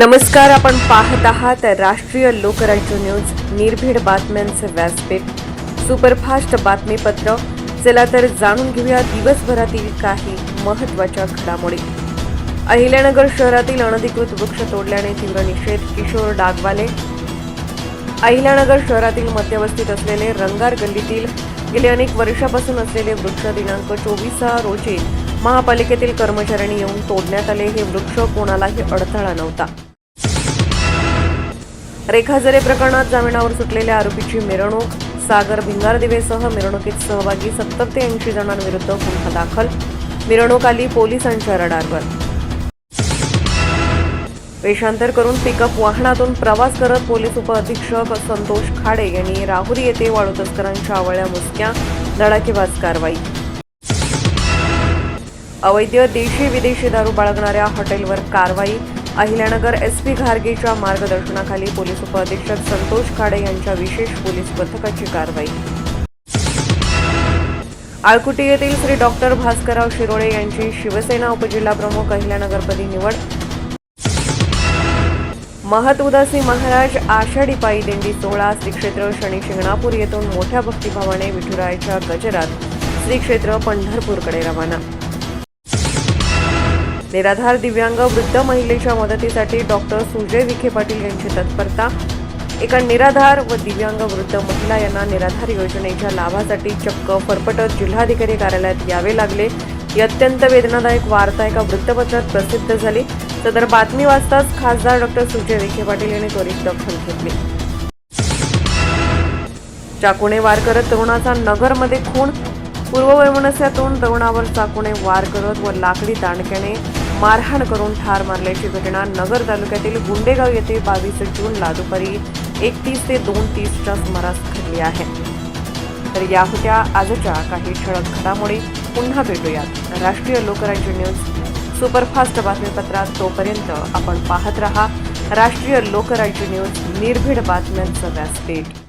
नमस्कार आपण पाहत आहात राष्ट्रीय लोकराज्य न्यूज निर्भीड बातम्यांचे व्यासपीठ. सुपरफास्ट बातमीपत्र. चला तर जाणून घेऊया दिवसभरातील काही महत्त्वाच्या घडामोडी. अहिल्यानगर शहरातील अनधिकृत वृक्ष तोडल्याने तीव्र निषेध किशोर डागवाले. अहिल्यानगर शहरातील मध्यवस्तीत असलेले रंगार गल्लीतील गेले अनेक वर्षापासून असलेले वृक्ष दिनांक चोवीस रोजी महापालिकेतील कर्मचाऱ्यांनी येऊन तोडण्यात आले. हे वृक्ष कोणालाही अडथळा नव्हता. रेखाजरे प्रकरणात जामिनावर सुटलेल्या आरोपीची मिरवणूक सागर भिंगारदिवेसह मिरवणुकीत सहभागी सत्तर ते ऐंशी जणांविरुद्ध गुन्हा दाखल. मिरवणूक आली पोलिसांच्या रडारवर. वेषांतर करून पिकअप वाहनातून प्रवास करत पोलीस उपअधीक्षक संतोष खाडे यांनी राहुरी येथे वाळू तस्करांच्या आवळ्या मुसक्या धडाकेबाज कारवाई. अवैध देशी विदेशी दारू बाळगणाऱ्या हॉटेलवर कारवाई अहिल्यानगर एस पी घारगेच्या मार्गदर्शनाखाली पोलीस उपअधीक्षक संतोष खाडे यांच्या विशेष पोलीस पथकाची कारवाई. आळकुटी येथील श्री डॉक्टर भास्करराव शिरोळे यांची शिवसेना उपजिल्हाप्रमुख अहिल्यानगरपदी निवड. महत उदासी महाराज आषाढी पायी दिंडी सोहळा श्री क्षेत्र शनी शिंगणापूर येथून मोठ्या भक्तिभावाने विठुरायाच्या गजरात. श्री क्षेत्र पंढरपूरकडे रवाना. निराधार दिव्यांग वृद्ध महिलेच्या मदतीसाठी डॉक्टर सुजय विखे पाटील यांची तत्परता. एका निराधार व दिव्यांग वृद्ध महिला यांना निराधार योजनेच्या लाभासाठी चक्क फरफटत जिल्हाधिकारी कार्यालयात यावे लागले. ही अत्यंत वेदनादायक वार्ता एका वृत्तपत्रात प्रसिद्ध झाली. सदर बातमी वाचताच खासदार डॉक्टर सुजय विखे पाटील यांनी त्वरित दखल घेतली. चाकूने वार करत तरुणाचा नगरमध्ये खून. पूर्ववैमनस्यातून तरुणावर चाकूने वार करत व लाकडी दांडक्याने मारहाण करून ठार मारल्याची घटना नगर तालुक्यातील गुंडेगाव येथे बावीस जूनला दुपारी एकतीस ते दोन तीसच्या सुमारास घडली आहे. तर या होत्या आजच्या काही ठळक घडामोडी. पुन्हा भेटूयात. राष्ट्रीय लोकराज्य न्यूज सुपरफास्ट बातमीपत्रात तोपर्यंत आपण पाहत रहा. राष्ट्रीय लोकराज्य न्यूज निर्भीड बातम्यांचं व्यासपीठ.